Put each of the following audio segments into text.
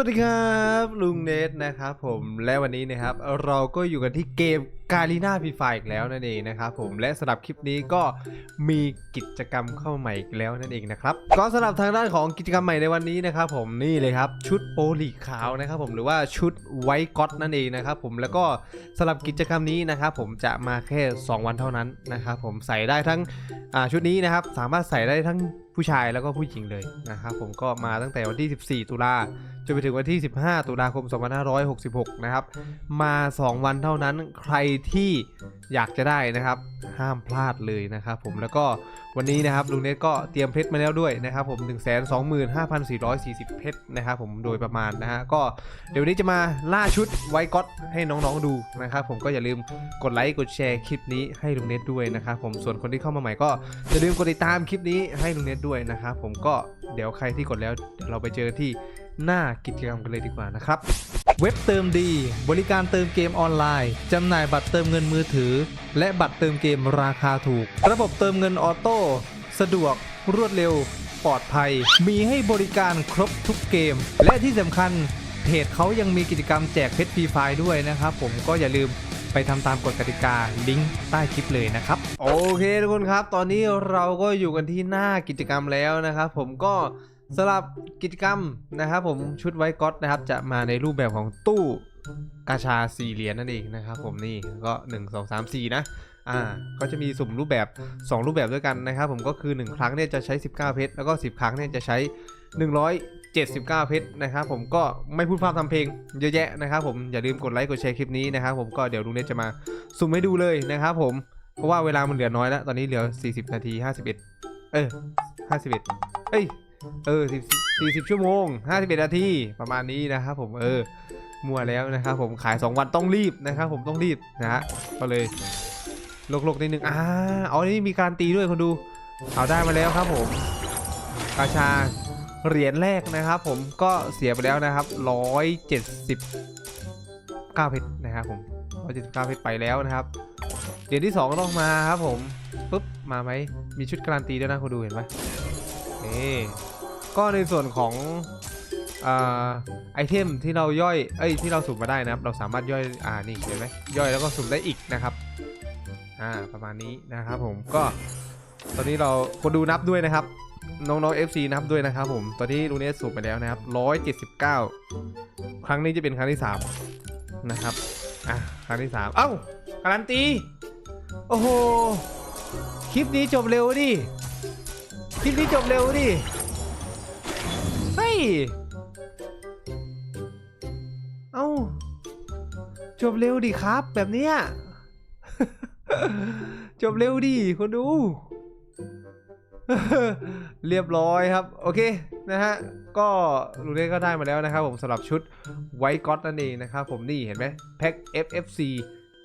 สวัสดีครับ ลุงเนทนะครับผมและวันนี้นะครับ เราก็อยู่กันที่เกม กาลีนาพีไฟอีกแล้วนั่นเองนะครับผมและสำหรับคลิปนี้ก็มีกิจกรรมเข้ามาใหม่อีกแล้วนั่นเองนะครับก็สำหรับทางด้านของกิจกรรมใหม่ในวันนี้นะครับผมนี่เลยครับชุดโปลีขาวนะครับผมหรือว่าชุดไวท์ก็อตนั่นเองนะครับผมแล้วก็สำหรับกิจกรรมนี้นะครับผมจะมาแค่ 2 วันเท่านั้นนะครับผมใส่ได้ทั้งชุดนี้นะครับสามารถใส่ได้ทั้งผู้ชายแล้วก็ผู้หญิงเลยนะครับผมก็มาตั้งแต่วันที่ 14 ตุลาจนไปถึงวันที่ 15 ตุลาคม 2566 นะครับ มา 2 วันเท่านั้น ใครที่อยากจะได้นะครับ ห้ามพลาดเลยนะครับผมแล้วก็วันนี้นะครับลุงเนทก็เตรียมเพชรมาแล้วด้วยนะครับผม 125,440 เพชรนะครับผมโดยประมาณนะฮะก็เดี๋ยววันนี้จะมาล่าชุดไวก๊อตให้น้องๆดูนะครับผมก็อย่าลืมกดไลค์กดแชร์คลิปนี้ให้ลุงเนทด้วยนะครับผมส่วนคนที่เข้ามาใหม่ก็อย่าลืมกดติดตามคลิปนี้ให้ลุงเน็ตด้วยนะครับผมก็เดี๋ยวใครที่กดแล้วเดี๋ยวเราไปเจอที่หน้ากิจกรรมกันเลยดีกว่านะครับ เว็บเติมดี บริการเติมเกมออนไลน์ จำหน่ายบัตรเติมเงินมือถือ และบัตรเติมเกมราคาถูก ระบบเติมเงินออโต้ สะดวก รวดเร็ว ปลอดภัย มีให้บริการครบทุกเกม และที่สำคัญเพจเขายังมีกิจกรรมแจกเพชรฟรีไฟด้วยนะครับผมก็อย่าลืมไปทำตามกฎกติกาลิงก์ใต้คลิปเลยนะครับ โอเคทุกคนครับ ตอนนี้เราก็อยู่กันที่หน้ากิจกรรมแล้วนะครับผมก็ สำหรับกิจกรรมนะครับผมชุดไวก๊อตนะครับ จะมาในรูปแบบของตู้กาชาสี่เหรียญนั่นเองนะครับผมนี่ก็ 1 2 3 4 นะอ่าก็จะมีสุ่มรูปแบบ 2 รูปแบบด้วยกันนะครับผมก็คือ 1 ครั้งเนี่ยจะใช้ 19 เพชรแล้วก็ 10 ครั้งเนี่ยจะใช้ 179 เพชรนะครับผมก็ไม่พูดพร่ำทำเพลงเยอะแยะนะครับผมอย่าลืมกดไลค์กดแชร์คลิปนี้นะครับผมก็เดี๋ยวลุงเนทจะมาสุ่มให้ดูเลยนะครับผมเพราะว่าเวลามันเหลือน้อยแล้ว ตอนนี้เหลือ 40 นาที 51 เออ 51 เอ้ย เออ10 40ชั่วโมง51นาทีประมาณนี้นะครับผมเออมัวแล้วนะครับผมขาย 2 วันต้องรีบนะครับผมต้องรีบนะฮะก็เลยลกๆนิดนึงอ่าอ๋อนี่มีการตีด้วยคนดูเอาได้มาแล้วครับผมกาชาเหรียญแรกนะครับผมก็เสียไปแล้วนะครับ 179เพชรนะครับผม179เพชรไปแล้วนะครับเหรียญที่สองต้องมาครับผมปุ๊บมาไหมมีชุดการันตีด้วยนะคุณดูเห็นไหมนี่ ก็ในส่วนของอไอเทมที่เราย่อยเอ้ยที่เราสุ่มมาได้นะครับ เราสามารถย่อยอ่านี่เห็นไหมย่อยแล้วก็สุ่มได้อีกนะครับอ่าประมาณนี้นะครับผมก็ตอนนี้เราคนดูนับด้วยนะครับน้องๆ FC นับด้วยนะครับผมตอนนี้ลูเนสสุ่มไปแล้วนะครับ 179 ครั้งนี้จะเป็นครั้งที่สามนะครับอะครั้งที่สามเอ้าการันตี โอ้โห คลิปนี้จบเร็วดิ คลิปนี้จบเร็วดิ เอ้า จบเร็วดิครับ แบบเนี้ย จบเร็วดิคนดู เรียบร้อยครับ โอเคนะฮะ ก็ลูเล่ก็ได้มาแล้วนะครับผมสำหรับชุดไวท์ก็อตนั่นเองนะครับผมนี่เห็นไหมแพ็ค FFC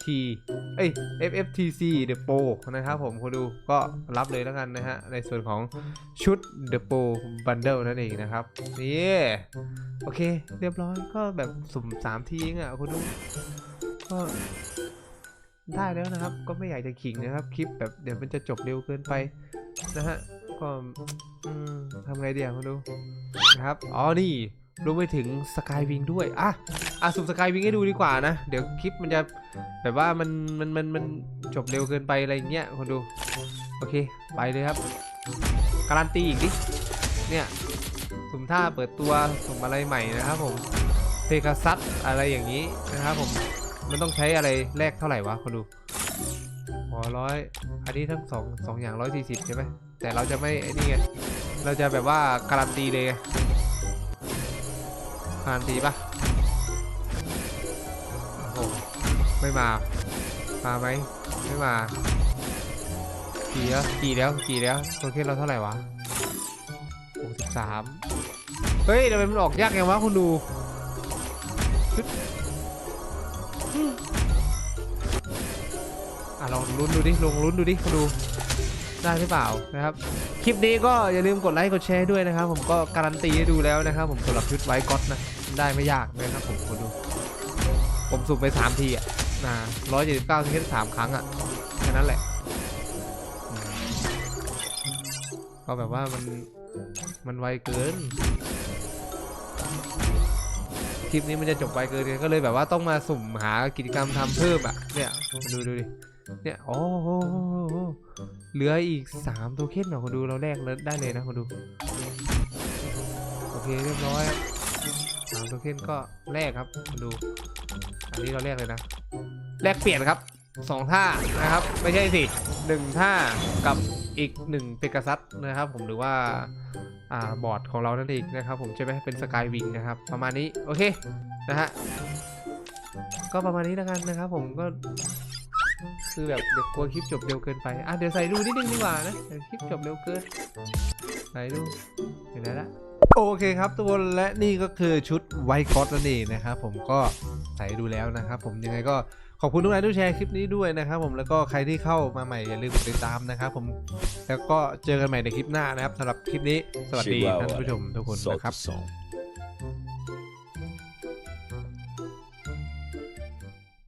T เอ้ย FFTC The Pro นะครับผมคุณดูก็รับเลยแล้วกันนะฮะ ในส่วนของชุด The Pro Bundle นั่นเองนะครับ นี่ โอเค เรียบร้อยก็แบบสุ่ม 3 ทีเองอะคุณดู ก็ได้แล้วนะครับ ก็ไม่อยากจะขิงนะครับ คลิปแบบเดี๋ยวมันจะจบเร็วเกินไปนะฮะ ก็ทำไงดีอะคุณดูนะครับ อ๋อ นี่ รวมไปถึงสกายวิงด้วย อะ อะสุ่มสกายวิงให้ดูดีกว่านะ เดี๋ยวคลิปมันจะแบบว่ามันมันมันมันจบเร็วเกินไปอะไรเงี้ยคนดู โอเค ไปเลยครับ การันตีอีกดิ เนี่ยสุ่มท่าเปิดตัวสุ่มอะไรใหม่นะครับผมเพกาซัสอะไรอย่างนี้นะครับผม มันต้องใช้อะไรแลกเท่าไหร่วะคนดูอ๋อร้อยอันนี้ทั้งสองสองอย่างร้อยสี่สิบใช่ไหมแต่เราจะไม่ไอ้นี่ไง เราจะแบบว่าการันตีเลยไง การันตีปะโอ้โหไม่มา มาไหมไม่มากี่แล้วกี่แล้วกี่แล้วโทเค็นเราเท่าไหร่วะหกสิบสามเฮ้ยทำไมมันออกยากยังวะคุณดูอะลองลุ้นดูดิลองลุ้นดูดิคุณดู ได้หรือเปล่านะครับ คลิปนี้ก็อย่าลืมกดไลค์กดแชร์ด้วยนะครับ ผมก็การันตีให้ดูแล้วนะครับ ผมสำหรับชุดไวก๊อตนะได้ไม่ยากนะครับผมคุณดู ผมสุ่มไปสามทีอะนะร้อยเจ็ดสิบเก้าทีแค่สามครั้งอะแค่นั้นแหละ ก็แบบว่ามันมันไวเกิน คลิปนี้มันจะจบไวเกินก็เลยแบบว่าต้องมาสุ่มหากิจกรรมทำเพิ่มอะเนี่ยดูดูดิ เนี่ยโอ้โหเหลืออีกสามโทเค็นเหรอคนดูเราแลกแล้วได้เลยนะคนดู โอเคเรียบร้อยสามโทเค็นก็แลกครับคนดู อันนี้เราแลกเลยนะ แลกเปลี่ยนครับสองท่านะครับ ไม่ใช่สิหนึ่งท่ากับอีกหนึ่งเปก a ซัสนะครับ ผมหรือว่าอ่าบอร์ดของเรานั่นเองนะครับ ผมใช่ไหมเป็นสกายวิงนะครับ ประมาณนี้โอเคนะฮะก็ประมาณนี้แล้วกันนะครับ ผมก็ คือแบบเดี๋ยวกลัวคลิปจบเร็วเกินไป อะเดี๋ยวใส่ดูนิดนึงดีกว่านะเดี๋ยวคลิปจบเร็วเกินใส่ดูเห็นแล้วละโอเคครับทุกคนและนี่ก็คือชุดไวท์ก็อตนั่นเองนะครับผมก็ใส่ดูแล้วนะครับ ผมยังไงก็ขอบคุณทุกท่านที่แชร์คลิปนี้ด้วยนะครับ ผมแล้วก็ใครที่เข้ามาใหม่อย่าลืมกดติดตามนะครับ ผมแล้วก็เจอกันใหม่ในคลิปหน้านะครับสำหรับคลิปนี้ สวัสดีท่านผู้ชมทุกคน Solta นะครับ o som.